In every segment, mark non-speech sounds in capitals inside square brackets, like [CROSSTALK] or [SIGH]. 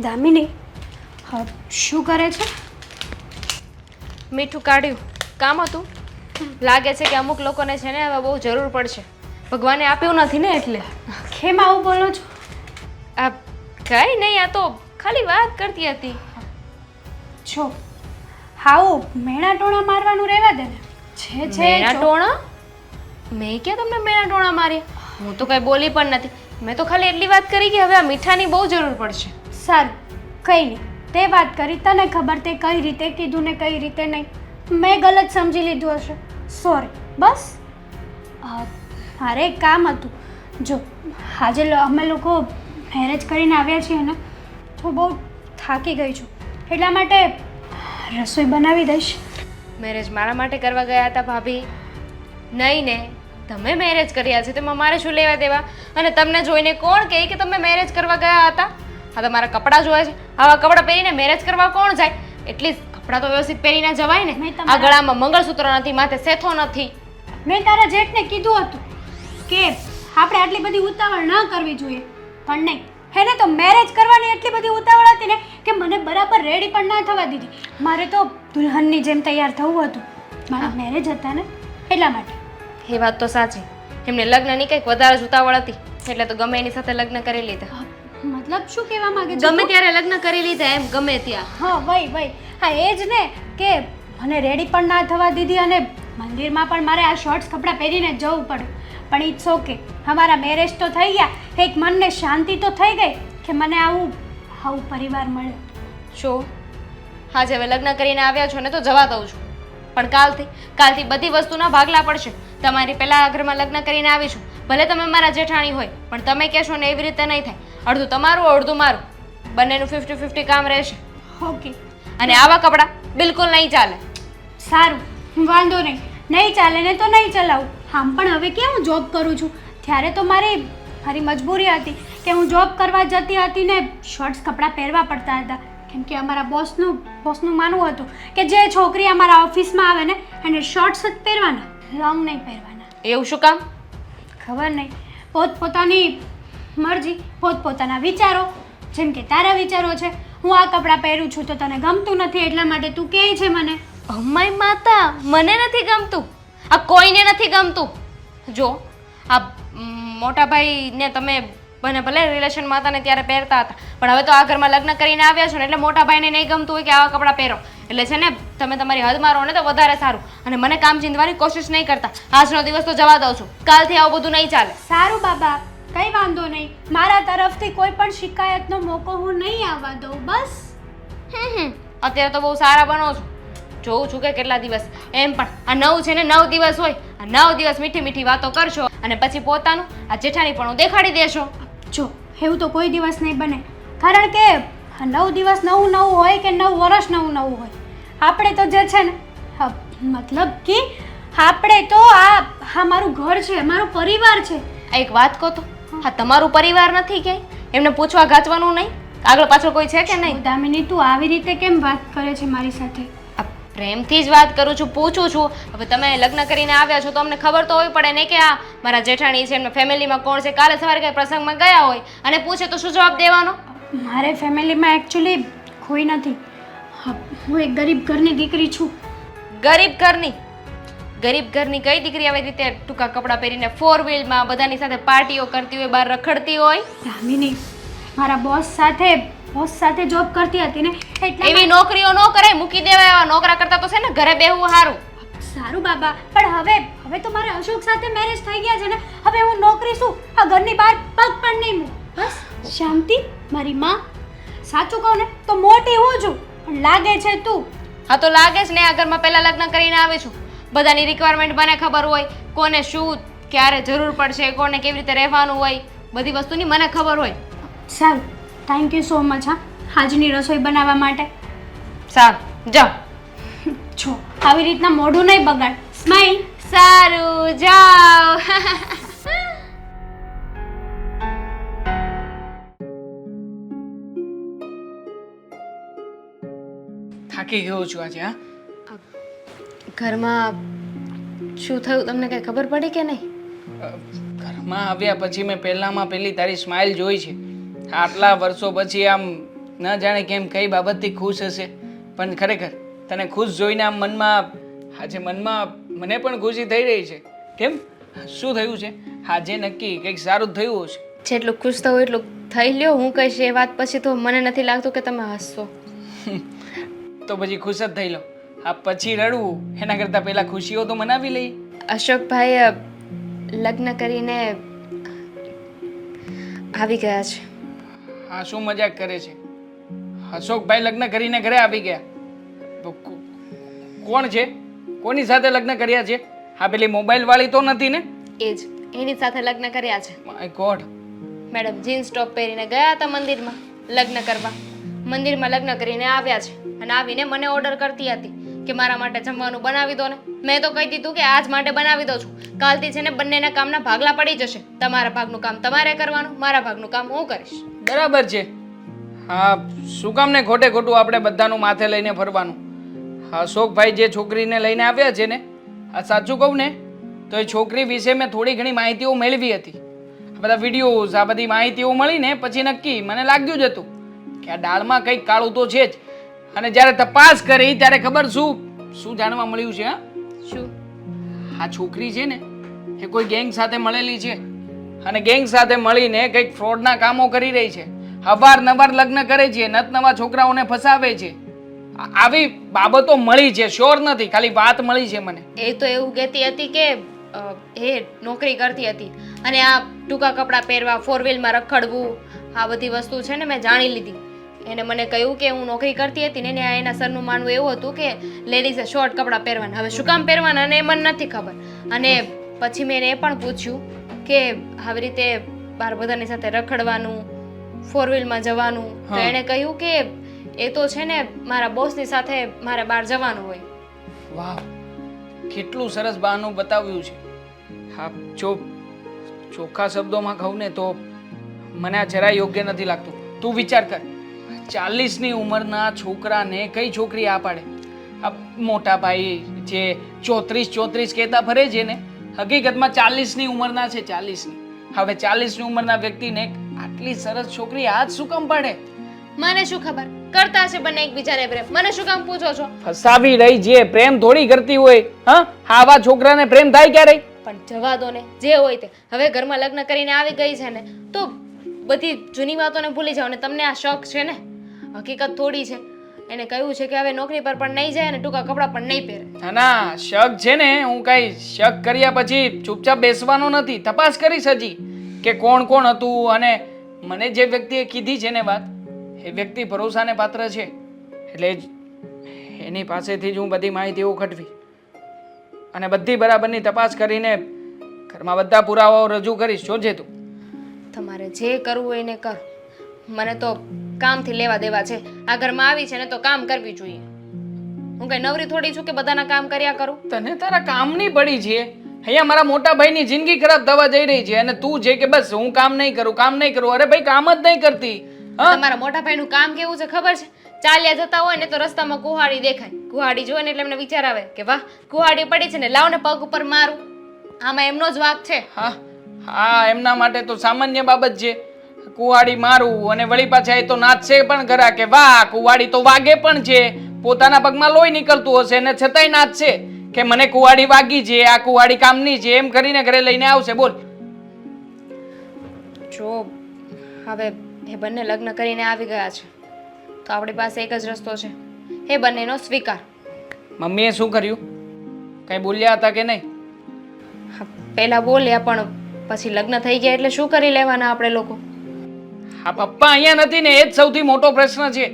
દામિની હા શું કરે છે? મીઠું કાઢ્યું. કામ હતું? લાગે છે કે અમુક લોકોને છે ને હવે બહુ જરૂર પડશે. ભગવાને આપ્યું નથી ને એટલે. કેમ આવું બોલો છો? આ કઈ નહીં આ તો ખાલી વાત કરતી હતી. જો હાઉ મેણા ટોણા મારવાનું રહેવા દે ને. છે છે મેણા ટોણા? મેં ક્યાં તમને મેણા ટોણા માર્યા? હું તો કંઈ બોલી પણ નથી. મેં તો ખાલી એટલી વાત કરી કે હવે આ મીઠાની બહુ જરૂર પડશે. સારું, કંઈ નહીં. તે વાત કરી, તને ખબર તે કઈ રીતે કીધું ને કઈ રીતે નહીં. મેં ગલત સમજી લીધું હશે. સોરી બસ. મારે એક કામ હતું. જો, આજે અમે લોકો મેરેજ કરીને આવ્યા છીએ ને, તો બહુ થાકી ગઈ છું. એટલા માટે રસોઈ બનાવી દઈશ. મેરેજ મારા માટે કરવા ગયા હતા ભાભી. નહીં ને, તમે મેરેજ કર્યા છે, તેમાં મારે શું લેવા દેવા? અને તમને જોઈને કોણ કહે કે તમે મેરેજ કરવા ગયા હતા? આ તમારા કપડાં જોવે છે. આવા કપડાં પહેરીને મેરેજ કરવા કોણ જાય? એટલીસ્ટ કપડાં તો વ્યવસ્થિત પહેરીને જવાય ને. મેં આ ગળામાં મંગળસૂત્ર નથી માથે સેથો નથી. મેં તારા જેઠને કીધું હતું કે આપણે આટલી બધી ઉતાવળ ન કરવી જોઈએ. પણ નહીં એને તો મેરેજ કરવાની એટલી બધી ઉતાવળ હતી ને કે મને બરાબર રેડી પણ ના થવા દીધી. મારે તો દુલ્હનની જેમ તૈયાર થવું હતું. મારા મેરેજ હતા ને એટલા માટે. એ વાત તો સાચી. એમને લગ્નની કંઈક વધારે જ ઉતાવળ હતી. એટલે તો ગમે એની સાથે લગ્ન કરી લીધા. મતલબ શું કહેવા માંગે છે ગમે ત્યારે લગ્ન કરી લીધા એમ ગમે ત્યાં. હા વય વય હા એ જ ને કે મને રેડી પણ ના થવા દીધી અને મંદિરમાં પણ મારે આ શોર્ટ્સ કપડાં પહેરીને જવું પડ્યું પણ ઇટ્સ ઓકે અમારા મેરેજ તો થઈ ગયા. એક મનને શાંતિ તો થઈ ગઈ કે મને આવું આવું પરિવાર મળ્યો. શું જે હવે લગ્ન કરીને આવ્યા છો ને તો જવા દઉં છું. પણ કાલથી કાલથી બધી વસ્તુના ભાગલા પડશે. તમારી પહેલાં આગ્રહમાં લગ્ન કરીને આવીશું. ભલે તમે મારા જેઠાણી હોય પણ તમે કહેશો ને એવી રીતે નહીં થાય. અડધું તમારું અડધું મારું. બંનેનું ફિફ્ટી ફિફ્ટી કામ રહેશે. ઓકે. અને આવા કપડાં બિલકુલ નહીં ચાલે. સારું વાંધો નહીં. નહીં ચાલે ને તો નહીં ચલાવું. આમ પણ હવે કે હું જોબ કરું છું? ત્યારે તો મારે મારી મજબૂરી હતી કે હું જોબ કરવા જતી હતી ને શોર્ટ્સ કપડાં પહેરવા પડતા હતા. કેમ કે અમારા બોસનું બોસનું માનવું હતું કે જે છોકરી અમારા ઓફિસમાં આવે ને એને શોર્ટ્સ જ પહેરવાના લોંગ નહીં પહેરવાના. એવું શું કામ? ખબર નહીં. પોતપોતાની મરજી પોતપોતાના વિચારો જેમ કે તારા વિચારો છે હું આ કપડાં પહેરું છું તો તને ગમતું નથી એટલા માટે તું કહે છે મને. અમાય માતા મને નથી ગમતું. આ કોઈને નથી ગમતું. જો આ મોટા ભાઈને તમે બને ભલે રિલેશનમાં હતા ને ત્યારે પહેરતા હતા. પણ હવે તો આ ઘરમાં લગ્ન કરીને આવ્યા છો ને એટલે મોટા ભાઈને નહીં ગમતું હોય કે આવા કપડાં પહેરો. એટલે છે ને તમે તમારી હદ મારો ને તો વધારે સારું. અને મને કામ ચીંધવાની કોશિશ નહીં કરતા. આજનો દિવસ તો જવા દઉં છું. કાલથી આવું બધું નહીં ચાલે. સારું બાબા કઈ વાંધો નહીં. મારા તરફથી કોઈ પણ શિકાયતનો મોકો હું નહીં આવવા દઉં બસ. હમ હમ. અત્યારે તો બહુ સારા બનો છો. જોઉં છું કે કેટલા દિવસ. એમ પણ આ નવ છે ને નવ દિવસ હોય. આ નવ દિવસ મીઠી મીઠી વાતો કરશો અને પછી પોતાનું આ જેઠાણી પણ દેખાડી દેશો. જો એવું તો કોઈ દિવસ નહીં બને. કારણ કે આ નવ દિવસ નવું નવું હોય કે નવ વર્ષ નવું નવું હોય આપણે તો જે છે ને મતલબ કે આપણે તો આ હા મારું ઘર છે મારો પરિવાર છે. આ એક વાત કહો તો હા તમારું પરિવાર નથી કે? એમને પૂછવા ગાચવાનું નહીં? આગળ પાછળ કોઈ છે કે નહીં? દામિની તું આવી રીતે કેમ વાત કરે છે મારી સાથે? પ્રેમથી જ વાત કરું છું પૂછું છું. હવે તમે લગ્ન કરીને આવ્યા છો તો અમને ખબર તો હોવી પડે ને કે આ મારા જેઠાણી છે એમના ફેમિલીમાં કોણ છે? કાલે સવારે કંઈ પ્રસંગમાં ગયા હોય? અને પૂછે તો શું જવાબ દેવાનો? મારે ફેમિલીમાં એકચ્યુઅલી કોઈ નથી. હા, હું એક ગરીબ ઘરની દીકરી છું. ગરીબ ઘરની? ગરીબ ઘરની કઈ દીકરી આવી રીતે ટૂંકા કપડાં પહેરીને ફોર વ્હીલમાં બધાની સાથે પાર્ટીઓ કરતી હોય બહાર રખડતી હોય? દામિની મારા બોસ સાથે બોસ સાથે જોબ કરતી હતી ને એટલે એવી નોકરીઓ ન કરાય મૂકી દેવાય એવા નોકરા કરતા તો છે ને ઘરે બેહવું સારું સારું બાબા પણ હવે હવે તો મારે અશોક સાથે મેરેજ થઈ ગયા છે ને હવે હું નોકરી શું? આ ઘરની બહાર પગ પણ નહીં મૂક. બસ શાંતિ મારી માં. સાચું કહું ને તો મોટી હું છું પણ લાગે છે તું. હા તો લાગે જ ને આ ઘરમાં પહેલા લગ્ન કરીને આવે છું. બધાની રિક્વાયરમેન્ટ મને ખબર હોય કોને શું ક્યારે જરૂર પડશે કોને કેવી રીતે રહેવાનું હોય બધી વસ્તુની મને ખબર હોય. સારું. થેન્ક યુ સો મચ હા. આજની રસોઈ બનાવવા માટે. સારું જા છો [LAUGHS] આવી રીતના મોઢું નહીં બગાડ. સ્માઈલ સારું જાઓ. [LAUGHS] થાકી ગયો છું આજે હા. ઘરમાં શું થયું તમને કઈ ખબર પડી કે નહીં? ઘરમાં આવ્યા પછી મેં પહેલામાં પહેલી તારી સ્માઇલ જોઈ છે. આટલા વર્ષો પછી આમ ન જાણે કેમ કઈ બાબતથી ખુશ હશે. પણ ખરેખર તને ખુશ જોઈને આમ મનમાં આજે મનમાં મને પણ ખુશી થઈ રહી છે. કેમ? શું થયું છે? આજે નક્કી કંઈક સારું થયું હશે. જેટલું ખુશ થવું એટલું થઈ લ્યો. હું કહીશ એ વાત પછી તો મને નથી લાગતું કે તમે હસશો. [LAUGHS] તો પછી ખુશ જ થઈ લો. આ પછી રડવું એના કરતાં પહેલાં ખુશીઓ તો મનાવી લઈ અશોકભાઈ લગ્ન કરીને આવી ગયા છે. હા શું મજાક કરે છે? અશોકભાઈ લગ્ન કરીને ઘરે આવી ગયા. તો કોણ છે? કોની સાથે લગ્ન કર્યા છે? હા પેલી મોબાઈલ વાળી તો નથી ને? એ જ એની સાથે લગ્ન કર્યા છે. My god. Madam jeans top પહેરીને ગયા હતા મંદિરમાં લગ્ન કરવા. મંદિરમાં લગ્ન કરીને આવ્યા છે અને આવીને મને ઓર્ડર કરતી હતી કે મારા માટે જમવાનું બનાવી દો ને. મેં તો કહી દીધું કે આજ માટે બનાવી દઉં છું. કાલથી છે ને બંનેના કામના ભાગલા પડી જશે. તમારા ભાગનું કામ તમારે કરવાનું મારા ભાગનું કામ હું કરીશ. બરાબર છે. હા શું કામ ને ખોટે ખોટું આપણે બધાનું માથે લઈને ફરવાનું? અશોકભાઈ જે છોકરીને લઈને આવ્યા છે ને આ સાચું કહું ને તો એ છોકરી વિશે મેં થોડી ઘણી માહિતીઓ મેળવી હતી. આ બધા વિડીયોઝ આ બધી માહિતીઓ મળીને પછી નક્કી મને લાગ્યું જ હતું કે આ દાળમાં કંઈક કાળું તો છે જ. અને જ્યારે તપાસ કરી ત્યારે ખબર શું શું જાણવા મળ્યું છે હા? શું? આ છોકરી છે ને એ કોઈ ગેંગ સાથે મળેલી છે. અને ગેંગ સાથે મળીને કંઈક ફ્રોડના કામો કરી રહી છે. અવારનવાર લગ્ન કરે છે નત નવા છોકરાઓને ફસાવે છે. આવી બાબતો મળી છે શ્યોર નથી, ખાલી વાત મળી છે મને. એ તો એવું કહેતી હતી કે એ નોકરી કરતી હતી. અને આ ટૂંકા કપડાં પહેરવા ફોર વ્હીલમાં રખડવું, આ બધી વસ્તુ છે ને મેં જાણી લીધી. એને મને કહ્યું કે હું નોકરી કરતી હતી ને એને એના સરનું માનવું એવું હતું કે લેડીઝે શોર્ટ કપડાં પહેરવાના. હવે શું કામ પહેરવાના અને એ મને નથી ખબર. અને પછી મેં એને એ પણ પૂછ્યું કે આવી રીતે બાર બધાની સાથે રખડવાનું ફોર વ્હીલમાં જવાનું તો એણે કહ્યું કે એ તો છે ને મારા બોસની સાથે મારે બહાર જવાનું હોય. વાહ કેટલું સરસ બહાનું બતાવ્યું છે. હા જો ચોખ્ખા શબ્દોમાં કહું ને તો મને આ જરાય યોગ્ય નથી લાગતું. તું વિચાર કર ચાલીસની ઉંમરના છોકરાને કઈ છોકરી આ પાડે? આ મોટા ભાઈ જે ચોત્રીસ ચોત્રીસ કહેતા ફરે છે ને હકીકતમાં ચાલીસની ઉંમરના છે ચાલીસની. હવે ચાલીસની ઉંમરના વ્યક્તિને આટલી સરસ છોકરી જ શું કામ પાડે? મને શું ખબર? કરતા હશે બંને એકબીજાને પ્રેમ. મને શું કામ પૂછો છો? ફસાવી રહી જે પ્રેમ થોડી કરતી હોય હા? આવા છોકરાને પ્રેમ થાય ક્યારે પણ જવા દો ને જે હોય તે. હવે ઘરમાં લગ્ન કરીને આવી ગઈ છે ને તો બધી જૂની વાતોને ભૂલી જાઓ ને તમને આ શોખ છે ને? હકીકત થોડી છે. એને કહ્યું છે કે હવે નોકરી પર પણ નહીં જાય અને ટૂંકા કપડાં પણ નહીં પહેરે. ના ના શક છે ને હું કઈ શક કર્યા પછી ચૂપચાપ બેસવાનો નથી. તપાસ કરીશ હજી કે કોણ કોણ હતું અને મને જે વ્યક્તિએ કીધી છે ને વાત એ વ્યક્તિ ભરોસાને પાત્ર છે. એટલે એની પાસેથી જ હું બધી માહિતીઓ ખટવી અને બધી બરાબરની તપાસ કરીને ઘરમાં બધા પુરાવાઓ રજૂ કરીશ. જોજે તું? તમારે જે કરવું હોય એને કર. મને તો કામથી લેવા દેવા છે. આ ઘરમાં આવી છે ને તો કામ કરવી જોઈએ. હું કઈ નવરી થોડી છું કે બધાના કામ કર્યા કરું? તને તારા કામની પડી છે. અહીંયા મારા મોટા ભાઈની જિંદગી ખરાબ થવા જઈ રહી છે અને તું છે કે બસ હું કામ નહીં કરું કામ નહીં કરું અરે ભાઈ કામ જ નહીં કરતી. તમારા મોટા ભાઈનું કામ કેવું છે ખબર છે? ચાલ્યા જતા હોય ને તો રસ્તામાં કુહાડી દેખાય. કુહાડી જોવે ને એટલે એમને વિચાર આવે કે વાહ કુહાડી પડી છે ને લાવ ને પગ ઉપર મારું. આમાં એમનો જ વાક છે. હા હા એમના માટે તો સામાન્ય બાબત છે. કુવાડી મારું અને વળી પાછા એ તો નાચશે પણ ખરા કે વાહ કુવાડી તો વાગે પણ છે. પોતાના પગમાં લોહી નીકળતું હશે અને છતાંય નાચશે કે મને કુવાડી વાગી છે આ કુવાડી કામની છે એમ કરીને ઘરે લઈને આવશે બોલ. જો હવે એ બંને લગ્ન કરીને આવી ગયા છે. તો આપણી પાસે એક જ રસ્તો છે. એ બંનેનો સ્વીકાર. મમ્મીએ શું કર્યું? કઈ બોલ્યા હતા કે નહીં? પહેલા બોલ્યા પણ પછી લગ્ન થઈ ગયા એટલે શું કરી લેવાના આપણે લોકો? હા પપ્પા અહીંયા નથી ને એ જ સૌથી મોટો પ્રશ્ન છે.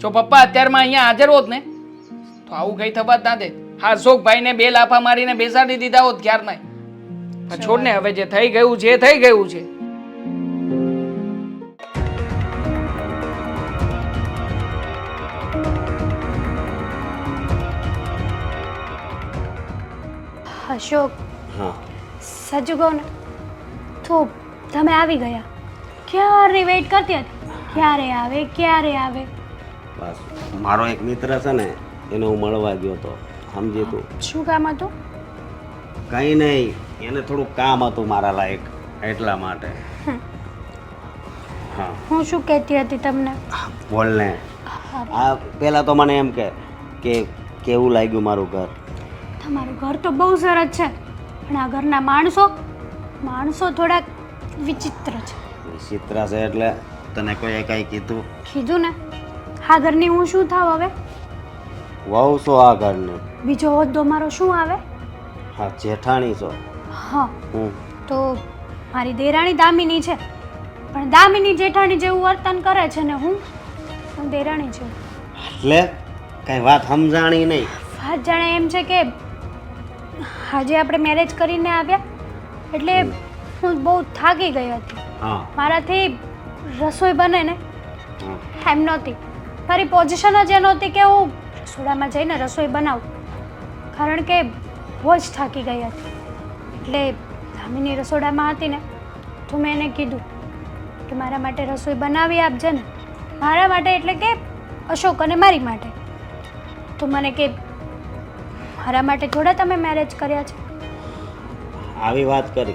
જો પપ્પા અત્યારમાં અહીંયા હાજર હોત ને તો આવું કઈ થવા જ ના દે. હા અશોકભાઈને બે લાફા મારીને બેસાડી દીધા હોત ક્યાર નહીં પણ છોડ ને હવે જે થઈ ગયું છે એ થઈ ગયું છે. અશોક. હા. સાચું કહું ને તો તમે આવી ગયા. ક્યારની વેઇટ કરતી હતી? ક્યારે આવે ક્યારે આવે? બસ. મારો એક મિત્ર છે ને એને હું મળવા ગયો હતો સમજી તું? શું કામ હતું? કંઈ નહીં. એને થોડું કામ હતું મારા લાયક એટલા માટે. હા. હું શું કહેતી હતી તમને? બોલ ને. આ પહેલાં તો મને એમ કે કે કેવું લાગ્યું મારું ઘર? તમારું ઘર તો બહુ સરસ છે. પણ આ ઘરના માણસો માણસો થોડાક વિચિત્ર છે. વિચિત્ર છે એટલે તને કોઈએ કાંઈ કીધું? કીધું ને? હા ઘરની હું શું થાવ હવે? વહુ છો આ ઘરની. બીજો હોદ્દો મારો શું આવે? હા જેઠાણી છો. હા. હું તો મારી દેરાણી દામિની છે. પણ દામિની જેઠાણી જેવું વર્તન કરે છે ને હું? હું દેરાણી છું. એટલે કઈ વાત સમજાણી નહીં? વાત જાણે એમ છે કે આજે આપણે મેરેજ કરીને આવ્યા. એટલે હું બહુ થાકી ગઈ હતી. હા. મારાથી રસોઈ બને ને? એમ નહોતી. મારી પોઝિશન જ એ નહોતી કે હું રસોડામાં જઈને રસોઈ બનાવું. કારણ કે બહુ જ થાકી ગઈ હતી. એટલે ધામીની રસોડામાં હતી ને તો મેં એને કીધું કે મારા માટે રસોઈ બનાવી આપજે ને. મારા માટે એટલે કે અશોક અને મારી માટે. તો મને કે મારા માટે થોડા તમે મેરેજ કર્યા છે. આવી વાત કરી.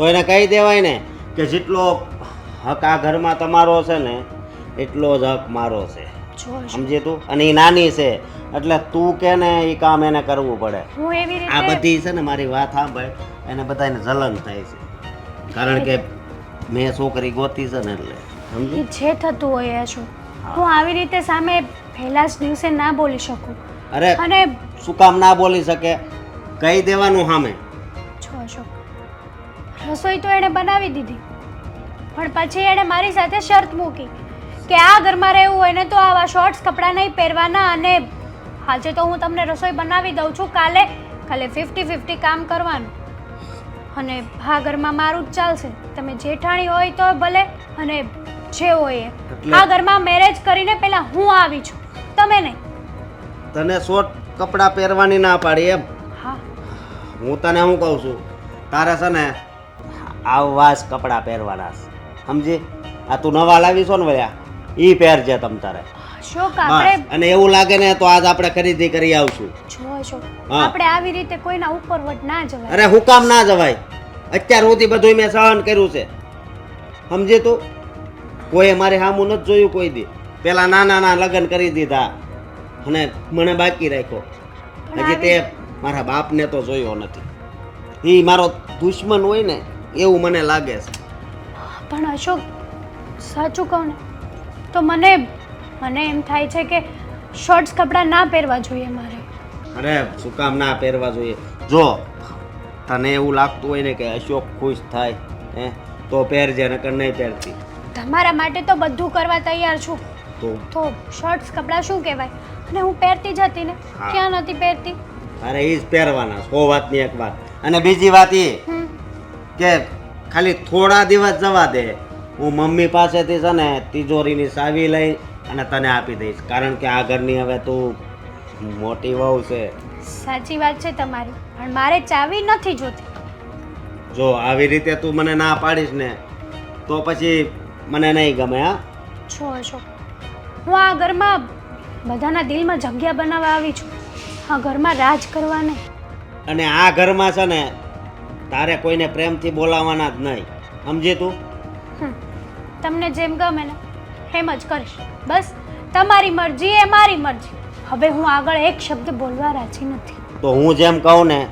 તો એને કહી દેવાય ને કે જેટલો હક આ ઘરમાં તમારો છે ને એટલો જ હક મારો છે. સમજે તું? અને એ નાની છે એટલે તું કે ને એ કામ એને કરવું પડે. હું એવી આ બધી છે ને મારી વાત સાંભળે એને બધાને જલન થાય છે. કારણ કે મેં છોકરી ગોતી છે ને એટલે સમજી? જે થતું હોય છું હું આવી રીતે સામે પહેલા જ દિવસે ના બોલી શકું. અરે અને શું કામ ના બોલી શકે? કહી દેવાનું સામે. રસોઈ તો એણે બનાવી દીધી. પણ પછી એણે મારી સાથે શરત મૂકી કે આ ઘરમાં રહેવું હોય ને તો આવા શોર્ટ્સ કપડાં નહીં પહેરવાના અને આજે તો હું તમને રસોઈ બનાવી દઉં છું કાલે કાલે ફિફ્ટી ફિફ્ટી કામ કરવાનું. અને આ ઘરમાં મારું જ ચાલશે. તમે જેઠાણી હોય તો ભલે અને જે હોય એ. આ ઘરમાં મેરેજ કરીને પહેલાં હું આવી છું. તમે નહીં. તને શોર્ટ કપડાં પહેરવાની ના પાડી એમ? હા. હું તને હું કહું છું? તારે છે ને આવા જ કપડાં પહેરવાના છે. સમજી? આ તું નવા લાવીશો ને વળ્યા એ પહેરજે તમ તારે. અશોક આપણે અને એવું લાગે ને તો આજ આપણે ખરીદી કરી આવશું. જો અશોક આપણે આવી રીતે કોઈના ઉપરવટ ના જવાય. અરે હું કામ ના જવાય. અત્યાર સુધી બધું મેં સહન કર્યું છે. સમજે તું? કોઈ મારે સામું નથી જોયું કોઈ દી. પેલા નાના નાના લગ્ન કરી દીધા. અને મને બાકી રાખ્યો. હજી તે મારા બાપને તો જોયો નથી. એ મારો દુશ્મન હોય ને એવું મને લાગે છે. પણ અશોક સાચું કહું ને તો મને મને એમ થાય છે કે શોર્ટ્સ કપડાં ના પહેરવા જોઈએ મારે. અરે શું કામ ના પહેરવા જોઈએ? જો તને એવું લાગતું હોય ને કે અશોક ખુશ થાય હે તો પહેરજે નકર નહીં પહેરતી. તમારા માટે તો બધું કરવા તૈયાર છું. તો? તો શોર્ટ્સ કપડાં શું કહેવાય? અને હું પહેરતી જ હતી ને ક્યાં નથી પહેરતી? અરે એ જ પહેરવાના સો વાતની એક વાત. અને બીજી વાત એ કે ખાલી થોડા દિવસ જવા દે. હું મમ્મી પાસેથી છે ને તિજોરીની સાવી લઈ અને તને આપી દઈશ. કારણ કે આ ઘરની હવે તું મોટી વહુ છે. સાચી વાત છે તમારી પણ મારે ચાવી નથી જોતી. જો આવી રીતે તું મને ના પાડીશ ને તો પછી મને નહીં ગમે હા? છો છો. હું આ ઘરમાં બધાના દિલમાં જગ્યા બનાવવા આવી છું. આ ઘરમાં રાજ કરવા નહીં. અને આ ઘરમાં છે ને તારે કોઈને પ્રેમથી બોલાવવાના જ નહીં. સમજી તું. તમને જેમ ગમે ને એમ જ કરીશ. બસ તમારી મરજી એ મારી મરજી. હવે હું આગળ એક શબ્દ બોલવા રાજી નથી. તો હું જેમ કહું ને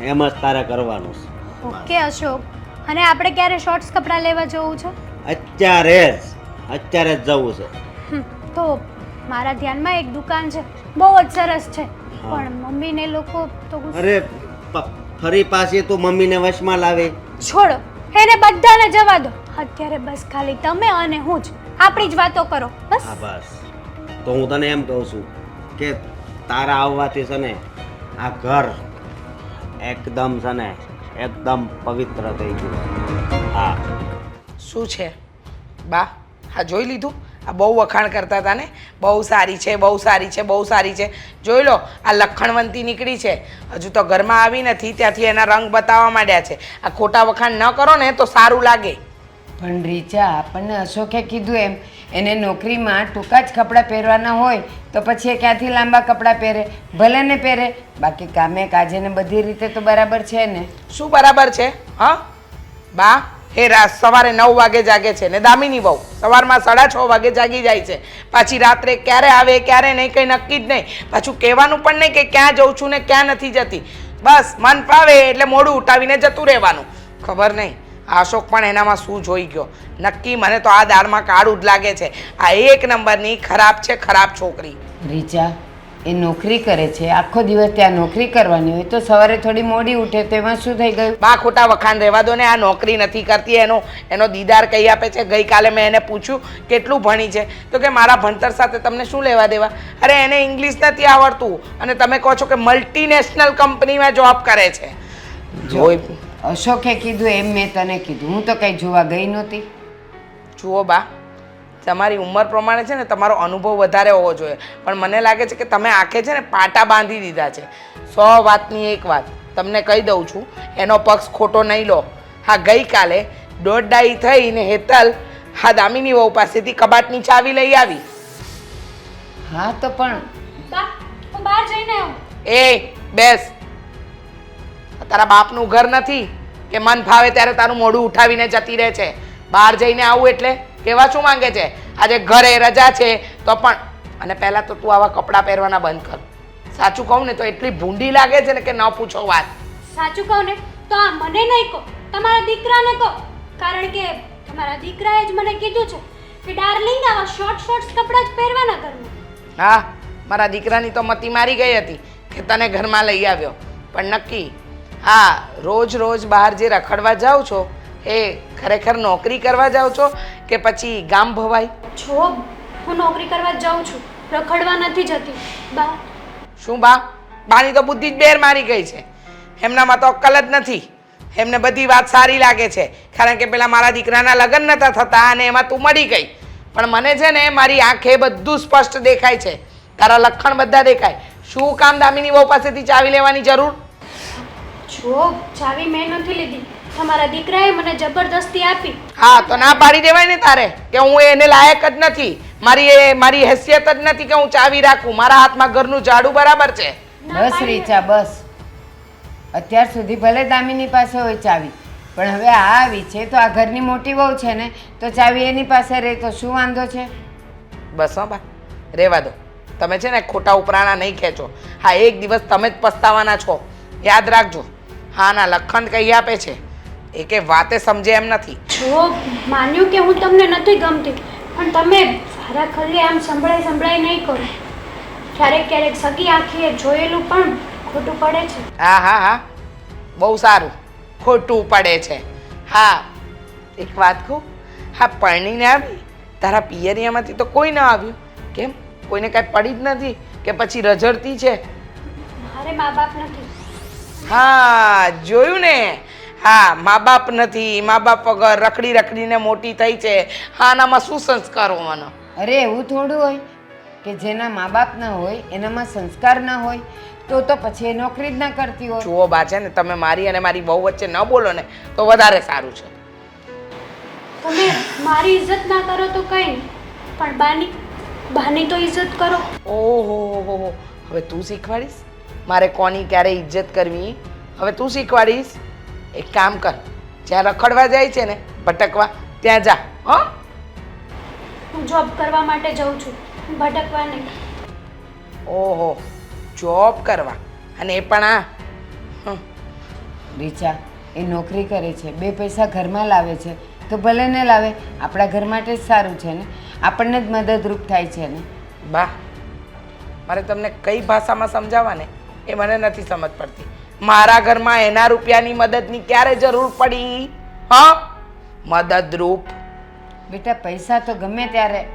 એમ જ તારે કરવાનું છે. ઓકે અશોક. અને આપણે ક્યારે શોર્ટ્સ કપડાં લેવા જવું છે? અત્યારે જ અત્યારે જ જવું છે. તો મારા ધ્યાનમાં એક દુકાન છે. બહુ જ સરસ છે. પણ મમ્મીને લોકો તો અરે ફરી પાછી તું મમ્મીને વશમાં લાવી. છોડો એને બધાને જવા દો. અત્યારે બસ ખાલી તમે અને હું જ. આપણી જ વાતો કરો. બસ. હા બસ. તો હું તને એમ કહું છું કે તારા આવવાથી છે ને આ ઘર એકદમ છે ને એકદમ પવિત્ર થઈ ગયું. હા. શું છે? બા હા જોઈ લીધું? આ બહુ વખાણ કરતા હતા ને? બહુ સારી છે બહુ સારી છે બહુ સારી છે. જોઈ લો આ લખણવંતી નીકળી છે. હજુ તો ઘરમાં આવી નથી ત્યાંથી એના રંગ બતાવવા માંડ્યા છે. આ ખોટા વખાણ ન કરો ને તો સારું લાગે. પણ રીચા આપણને અશોકે કીધું એમ એને નોકરીમાં ટૂંકા જ કપડાં પહેરવાના હોય તો પછી એ ક્યાંથી લાંબા કપડાં પહેરે? ભલે ને પહેરે બાકી કામે કાજે ને બધી રીતે તો બરાબર છે ને? શું બરાબર છે? હા? બા? એ રાત સવારે નવ વાગે જાગે છે ને દામિની બહુ. સવારમાં સાડા છ વાગે જાગી જાય છે. પાછી રાત્રે ક્યારે આવે, ક્યારે નહીં, કંઈ નક્કી જ નહીં. પાછું કહેવાનું પણ નહીં કે ક્યાં જઉં છું ને ક્યાં નથી જતી. બસ, મન ફાવે એટલે મોડું ઉઠાવીને જતું રહેવાનું. ખબર નહીં. અશોક પણ એનામાં શું જોઈ ગયો? નક્કી મને તો આ દાળમાં કાળું જ લાગે છે. આ એક નંબરની ખરાબ છે, ખરાબ છોકરી. રીચા એ નોકરી કરે છે આખો દિવસ ત્યાં નોકરી કરવાની હોય તો સવારે થોડી મોડી ઉઠે તો એમાં શું થઈ ગયું? બા ખોટા વખાણ રહેવા દો ને આ નોકરી નથી કરતી એનો એનો દીદાર કહી આપે છે. ગઈકાલે મેં એને પૂછ્યું કેટલું ભણી છે? તો કે મારા ભણતર સાથે તમને શું લેવા દેવા? અરે એને ઇંગ્લિશ નથી આવડતું. અને તમે કહો છો કે મલ્ટીનેશનલ કંપનીમાં જોબ કરે છે. અશોકે કીધું એમ મેં તને કીધું. હું તો કંઈ જોવા ગઈ નહોતી. જુઓ બા તમારી ઉંમર પ્રમાણે છે ને તમારો અનુભવ વધારે હોવો જોઈએ. પણ મને લાગે છે કે તમે આંખે છે ને પાટા બાંધી દીધા છે. સો વાતની એક વાત તમને કહી દઉં છું. એનો પક્ષ ખોટો નહીં લો. હા ગઈકાલે દોઢ થઈને હેતલ હા દામિની વહુ પાસેથી કબાટની ચાવી લઈ આવી. હા તો પણ હું બહાર જઈને એ બેસ. તારા બાપનું ઘર નથી કે મન ફાવે ત્યારે તારું મોઢું ઉઠાવીને જતી રહે છે. બહાર જઈને આવું એટલે? કેવા શું માંગે છે? આજે ઘરે રજા છે તો પણ અને પહેલાં તો તું આવા કપડાં પહેરવાના બંધ કર. સાચું કહું ને તો એટલી ભૂંડી લાગે છે ને કે ન પૂછો વાત. સાચું કહું ને તો આ મને નહીં કહો તમારા દીકરાને કહો. કારણ કે તમારા દીકરાએ જ મને કીધું છે કે ડાર્લિંગ આવા શોર્ટ શોર્ટ્સ કપડાં જ પહેરવાના ઘરમાં. હા મારા દીકરાની તો મતી મારી ગઈ હતી કે તને ઘરમાં લઈ આવ્યો. પણ નક્કી હા રોજ રોજ બહાર જે રખડવા જાઉં છો એ ખરેખર નોકરી કરવા જાઓ છો કે પછી ગામ ભવાય? જો હું નોકરી કરવા જ જાઉં છું. રખડવા નથી જતી. બા. શું બા? બાની તો બુદ્ધિ જ બેર મારી ગઈ છે. એમનામાં તો અક્કલ જ નથી. એમને બધી વાત સારી લાગે છે. કારણ કે પેલા મારા દીકરાના લગ્ન નતા થતા અને એમાં તું મળી ગઈ. પણ મને છે ને મારી આંખે બધું સ્પષ્ટ દેખાય છે. તારા લક્ષણ બધા દેખાય. શું કામ દામિની બહુ પાસેથી ચાવી લેવાની જરૂર? જો ચાવી મેં નથી લીધી. તમારા દીકરાએ મને જબરદસ્તી આપી. હા તો ના પાડી દેવાય ને તારે કે હું એને લાયક જ નથી. મારી એ મારી હેસિયત જ નથી કે હું ચાવી રાખું. મારા હાથમાં ઘરનું ઝાડુ બરાબર છે. બસ રીચા બસ. અત્યાર સુધી ભલે દામિની પાસે હોય ચાવી પણ હવે આ આવી છે તો આ ઘરની મોટી વહુ છે ને તો ચાવી એની પાસે રહે તો શું વાંધો છે? બસ હો બા. રહેવા દો. તમે છે ને ખોટા ઉપરાણા નહીં ખેંચો. હા એક દિવસ તમે જ પસ્તાવાના છો. યાદ રાખજો. હા ના લખન કહી આપે છે. એ કે વાતે સમજે એમ નથી. જો માન્યું કે હું તમને નથી ગમતી પણ તમે સારા ખલ્લી આમ સંભળાઈ સંભળાઈ નહીં કરો. ક્યારેક ક્યારેક સગી આંખીએ જોયેલું પણ ખોટું પડે છે. હા હા હા. બહુ સારું. ખોટું પડે છે. હા એક વાત કહું. હા પરણીને આવી તારા પિયરિયામાંથી તો કોઈ ન આવ્યું. કેમ? કોઈને કાંઈ પડી જ નથી કે પછી રઝળતી છે? મારે મા બાપ નથી. હા જોયું ને. હા મા બાપ નથી મા બાપ વગર રખડી રખડીને મોટી થઈ છે. હા આનામાં શું સંસ્કાર હોવાનો? અરે એવું થોડું હોય કે જેના મા બાપ ના હોય એનામાં સંસ્કાર ના હોય તો તો પછી એ નોકરી જ ના કરતી હોય. જુઓ બા છે ને તમે મારી અને મારી બહુ વચ્ચે ન બોલો ને તો વધારે સારું છે. તમે મારી ઇજ્જત ના કરો તો કંઈ પણ બાની બાની તો ઇજ્જત કરો. ઓહો હો હો. હવે તું શીખવાડીશ? મારે કોની ક્યારે ઇજ્જત કરવી? હવે તું શીખવાડીશ? એક કામ કર જ્યાં રખડવા જાય છે ને ભટકવા ત્યાં જા હો? હું જોબ કરવા માટે જઉં છું ભટકવા નહીં. ઓહો જોબ કરવા. અને એ પણ આ. હં, રીચા એ નોકરી કરે છે બે પૈસા ઘરમાં લાવે છે તો ભલે ને લાવે આપણા ઘર માટે જ સારું છે ને? આપણને જ મદદરૂપ થાય છે ને? બા મારે તમને કઈ ભાષામાં સમજાવવા ને એ મને નથી સમજ પડતી. મારા ઘરમાં એના રૂપિયાની મદદની ક્યારે જરૂર પડી? હા? મદદરૂપ. બેટા, પૈસા તો ગમે ત્યારે.